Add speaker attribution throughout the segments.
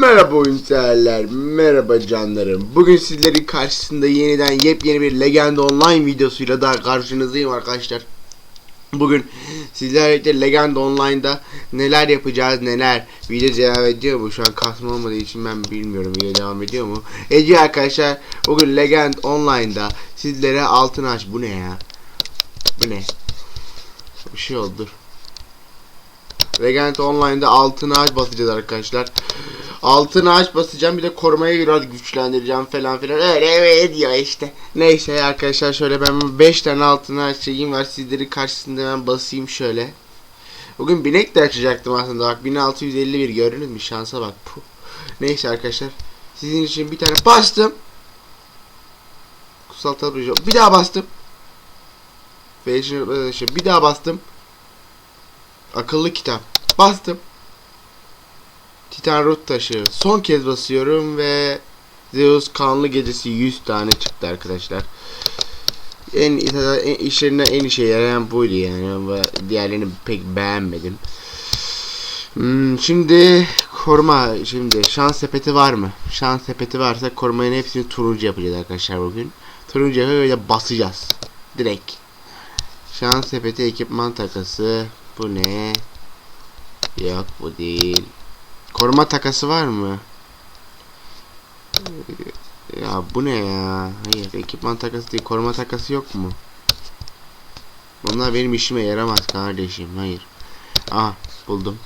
Speaker 1: Merhaba oyun severler, merhaba canlarım. Bugün sizlerin karşısında yeniden yepyeni bir Legend Online videosuyla daha karşınızdayım arkadaşlar. Bugün sizlerle birlikte Legend Online'da neler yapacağız neler. Video devam ediyor mu? Şu an kasma olmadığı için ben bilmiyorum video devam ediyor mu? Ediyor arkadaşlar. Bugün Legend Online'da sizlere altın aç. Bu ne ya? Bu ne? Bir şey oldu. Legend Online'da altın ağaç basacağız arkadaşlar. Altın ağaç basacağım bir de korumaya biraz güçlendireceğim falan filan. Öyle öyle diyor işte. Neyse arkadaşlar şöyle ben 5 tane altın ağaç şeyim var. Sizlerin karşısında ben basayım şöyle. Bugün binek de açacaktım aslında bak 1651 gördünüz mü şansa bak. Puh. Neyse arkadaşlar. Sizin için bir tane bastım. Kutsal tabi bir daha bastım. Fashion şey, bir daha bastım. Akıllı kitap. Bastım. Titan Root taşı. Son kez basıyorum ve Zeus kanlı gecesi 100 tane çıktı arkadaşlar. En, en işlerinden en işe yarayan buydu yani. Diğerlerini pek beğenmedim. Hmm, şimdi koruma şimdi şans sepeti var mı? Şans sepeti varsa korumanın hepsini turuncu yapacağız arkadaşlar bugün. Turuncu böyle basacağız. Direkt. Şans sepeti ekipman takası. Bu ne? Yok bu değil. Koruma takası var mı? Ya bu ne ya? Hayır ekipman takası değil. Koruma takası yok mu? Bunlar benim işime yaramaz kardeşim. Hayır. Aha buldum.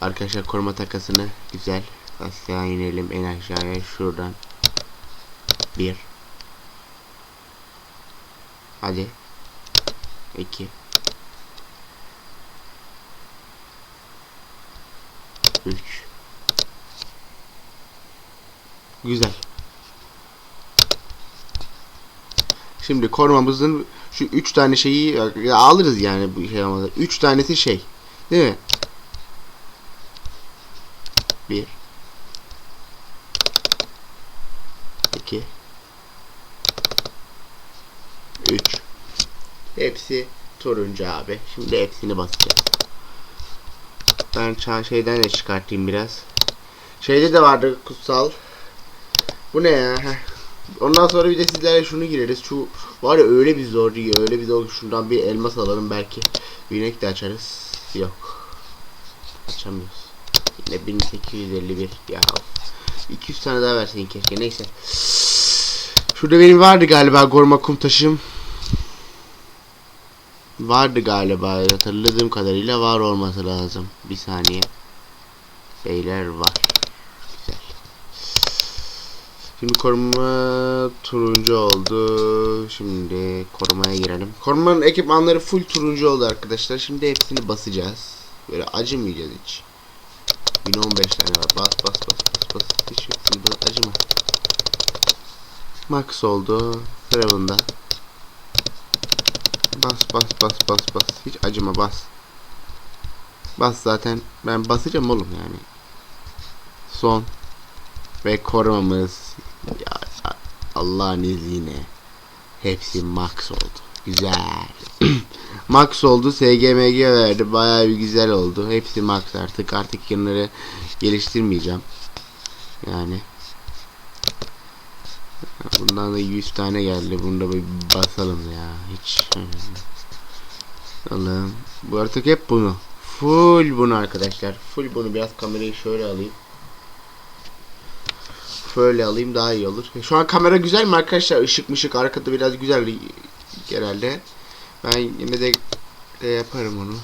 Speaker 1: Arkadaşlar koruma takasını güzel. Aşağı inelim en aşağıya şuradan. Bir. Hadi. İki. 3 Güzel. Şimdi korumamızın şu 3 tane şeyi alırız yani bu şey ama 3 tanesi şey. Değil mi? 1 2 3 Hepsi turuncu abi. Şimdi hepsini basacağız. Ben şeyden de çıkartayım biraz. Şeyde de vardı kutsal. Bu ne ya? Ondan sonra bir de sizlerle şunu gireriz. Şu var ya öyle bir zor değil. Öyle bir zor. Şuradan bir elmas alalım belki. Bir de açarız. Yok. Açamıyoruz. Yine 1851 ya. 200 tane daha versin keşke. Neyse. Şurada benim vardı galiba koruma kum taşım. Vardı galiba hatırladığım kadarıyla var olması lazım. Bir saniye. Şeyler var. Şimdi koruma turuncu oldu. Şimdi korumaya girelim. Korumanın ekipmanları full turuncu oldu arkadaşlar. Şimdi hepsini basacağız. Böyle acımayacağız hiç. 1015 tane var. Bas bas bas bas bas. Hiç hepsini bas. Acıma. Max oldu. Bunda. Bas bas bas bas bas. Hiç acıma bas. Bas zaten. Ben basacağım oğlum yani. Son. Ve korumamız. Ya Allah'ın izniyle. Hepsi max oldu. Güzel. max oldu. SGMG verdi. Bayağı bir güzel oldu. Hepsi max artık. Artık yanları geliştirmeyeceğim. Yani. Bundan da 100 tane geldi. Bunu da bir basalım ya. Hiç. Allah'ım. Bu artık hep bunu. Full bunu arkadaşlar. Full bunu. Biraz kamerayı şöyle alayım. Şöyle alayım daha iyi olur. Şu an kamera güzel mi arkadaşlar? Işık mışık arkada biraz güzel genelde. Ben yine de, de yaparım onu.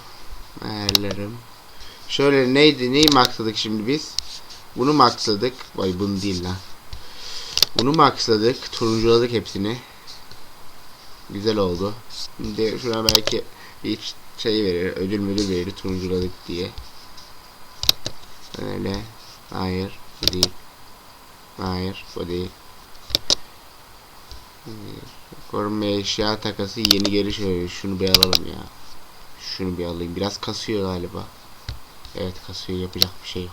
Speaker 1: Ayarlarım. Şöyle neydi? Neyi maksadık şimdi biz? Bunu maksadık. Vay bunu değil lan. Bunu maxladık. Turunculadık hepsini. Güzel oldu. Şimdi şuna belki hiç şey verir. Ödül müdür verir. Turunculadık diye. Öyle. Hayır. Değil. Hayır. Bu değil. Korunma eşya takası yeni geliş. Şunu bir alalım ya. Şunu bir alayım. Biraz kasıyor galiba. Evet kasıyor. Yapacak bir şey yok.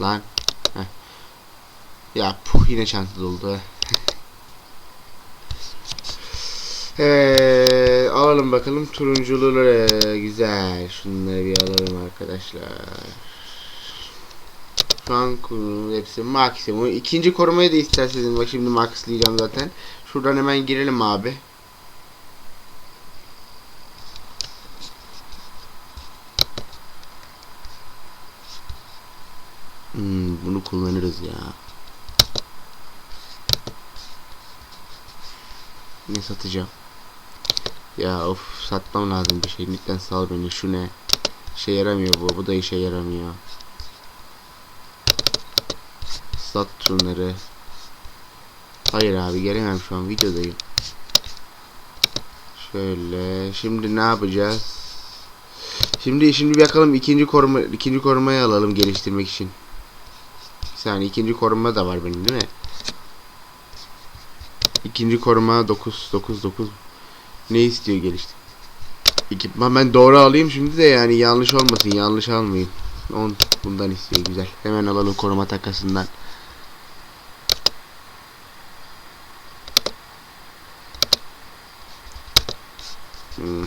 Speaker 1: Lan. Ya puh yine çanta doldu. ee, alalım bakalım turunculuları güzel. Şunları bir alalım arkadaşlar. Şu an ku- hepsi maksimum. İkinci korumayı da isterseniz bak şimdi maxlayacağım zaten. Şuradan hemen girelim abi. Hmm, bunu kullanırız ya. Ne satacağım? Ya of satmam lazım bir şey. Lütfen sal beni. Şu ne? İşe yaramıyor bu. Bu da işe yaramıyor. Sat şunları. Hayır abi gelemem şu an videodayım. Şöyle şimdi ne yapacağız? Şimdi şimdi bakalım ikinci koruma ikinci korumayı alalım geliştirmek için. Bir ikinci koruma da var benim değil mi? İkinci koruma 9 9 9 ne istiyor gelişti? Ekipman ben doğru alayım şimdi de yani yanlış olmasın yanlış almayayım. 10 bundan istiyor güzel. Hemen alalım koruma takasından. Hmm.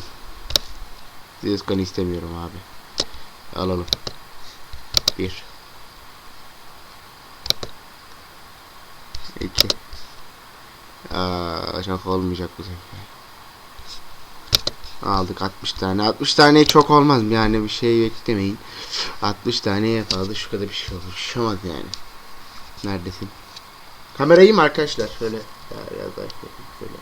Speaker 1: Zizkan istemiyorum abi. Alalım. Bir. İki. Aa, çok olmayacak bu sefer. Aldık 60 tane. 60 tane çok olmaz yani bir şey beklemeyin. 60 tane yapalım şu kadar bir şey. Bir şey olmaz yani. Neredesin? Kamerayı mı arkadaşlar? Şöyle. Ya, biraz daha şöyle.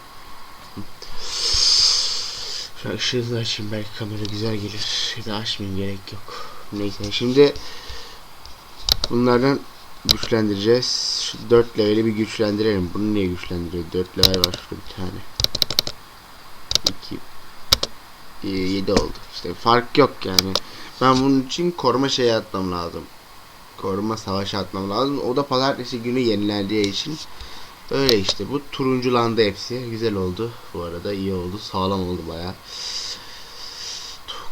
Speaker 1: Şöyle. Şu an ışığı da açayım belki kamera güzel gelir. Ya da açmayayım gerek yok. Neyse şimdi bunlardan güçlendireceğiz. Şu 4 leveli bir güçlendirelim. Bunu niye güçlendiriyor? 4 level var şurada bir tane. 2 7 oldu. İşte fark yok yani. Ben bunun için koruma şeyi atmam lazım. Koruma savaşı atmam lazım. O da pazartesi günü yenilendiği için öyle işte. Bu turunculandı hepsi. Güzel oldu. Bu arada iyi oldu. Sağlam oldu baya.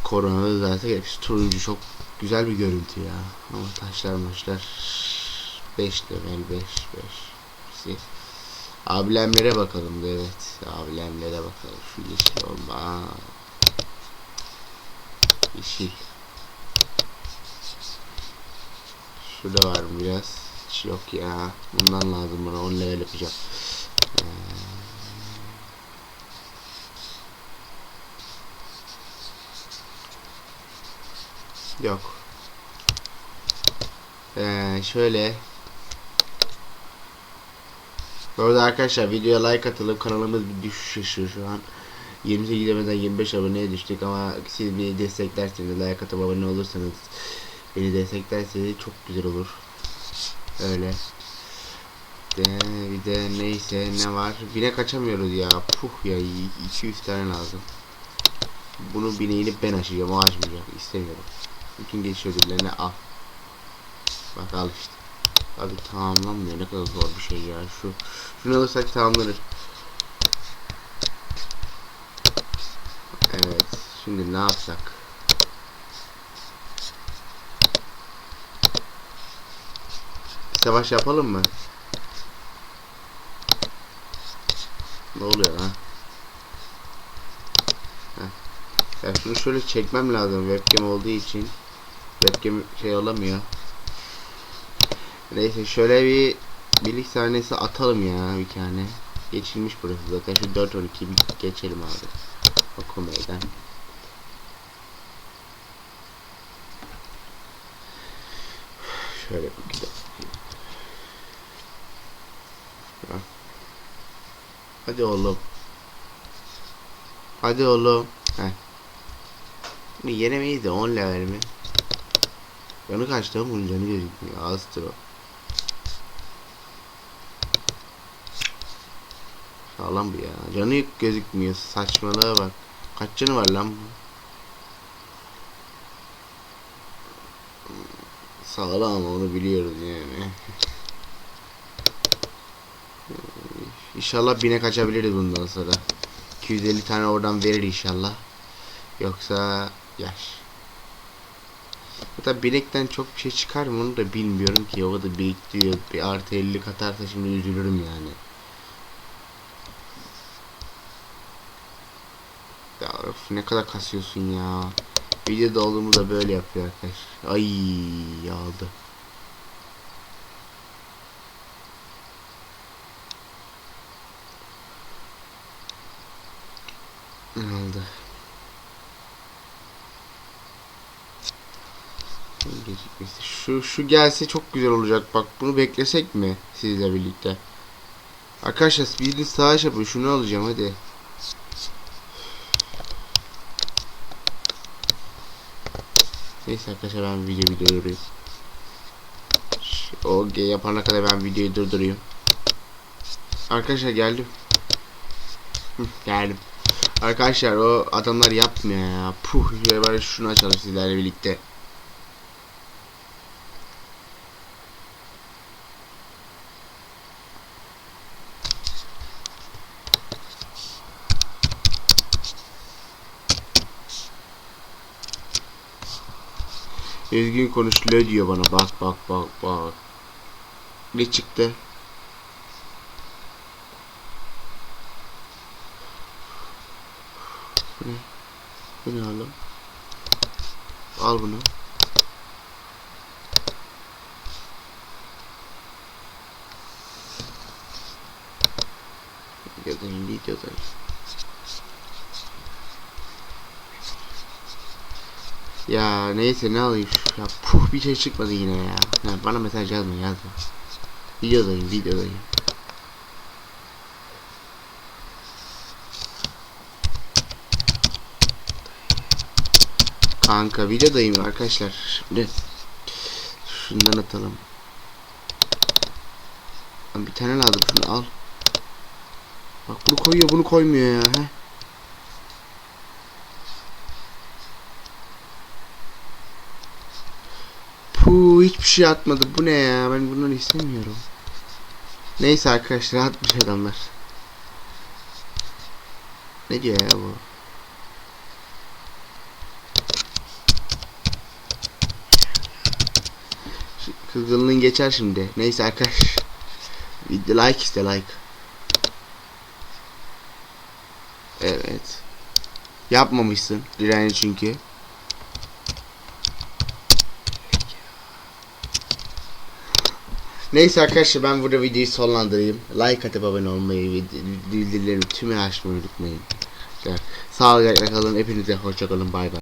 Speaker 1: Korona zaten hepsi turuncu. Çok güzel bir görüntü ya. Ama taşlar maçlar 5 level 5 5 Ablemlere bakalım da evet. Ablemlere bakalım. Şu yeşil olma. Yeşil. Şurada var mı biraz? Yok ya. Bundan lazım bana. 10 level yapacağım. Ee, Yok. Ee, şöyle. Bu arada arkadaşlar videoya like atalım. Kanalımız bir düşüş yaşıyor şu an. 28 demeden 25 aboneye düştük ama siz beni desteklerseniz like atıp abone olursanız beni desteklerseniz çok güzel olur. Öyle. De, bir de neyse ne var? Bine kaçamıyoruz ya. Puh ya 200 tane lazım. Bunu bineğini ben açacağım o açmayacak. İstemiyorum. Bütün geçiş ödüllerini al. Bak al işte. Abi tamamlanmıyor. Ne kadar zor bir şey ya. Şu şunu alırsak tamamlanır. Evet. Şimdi ne yapsak? Savaş yapalım mı? Ne oluyor lan? Ya şunu şöyle çekmem lazım webcam olduğu için. Webcam şey olamıyor. Neyse şöyle bir birlik sahnesi atalım ya bir tane. Geçilmiş burası zaten şu 4-12 bir geçelim abi. Oku meydan. Şöyle bir gidelim. Hadi oğlum. Hadi oğlum. Heh. Şimdi yenemeyiz de 10 level mi? Yanı kaçtı ama bunun canı gözükmüyor. Azdır o. Sağlam bu ya. Canı gözükmüyor. Saçmalığa bak. Kaç canı var lan bu? Sağlam onu biliyoruz yani. İnşallah bine kaçabiliriz bundan sonra. 250 tane oradan verir inşallah. Yoksa yaş. Hatta binekten çok bir şey çıkar mı onu da bilmiyorum ki. O kadar biriktiriyor. Bir artı 50 katarsa şimdi üzülürüm yani. Ya öf, ne kadar kasıyorsun ya. Videoda olduğumu da böyle yapıyor arkadaş. Ay aldı. Gecikmesi. Şu şu gelse çok güzel olacak. Bak bunu beklesek mi sizle birlikte? Arkadaşlar biriniz savaş yapın. Şunu alacağım hadi. Neyse arkadaşlar ben video video durayım. Şu- O G yapana kadar ben videoyu durduruyorum. Arkadaşlar geldim. Geldim. Arkadaşlar o adamlar yapmıyor ya. Puh böyle şunu açalım sizlerle birlikte. Düzgün konuş diyor bana. Bak bak bak bak. Ne çıktı? Bu ne? Bu ne oğlum? Al bunu. Videodayım videodayım. Ya neyse ne alayım şu- ya puh bir şey çıkmadı yine ya. ya bana mesaj yazma yazma. Videodayım videodayım. Kanka videodayım arkadaşlar. Şimdi şundan atalım. Bir tane lazım şunu al. Bak bunu koyuyor bunu koymuyor ya. He. Puh hiçbir şey atmadı. Bu ne ya? Ben bunları istemiyorum. Neyse arkadaşlar atmış adamlar. Ne diyor ya bu? Şu Kızgınlığın geçer şimdi. Neyse arkadaş. Like iste like. Evet. Yapmamışsın. Direnci çünkü. Neyse arkadaşlar ben burada videoyu sonlandırayım. Like atıp abone olmayı bildirimleri tümü açmayı unutmayın. Sağlıcakla kalın. Hepinize hoşça kalın. Bay bay.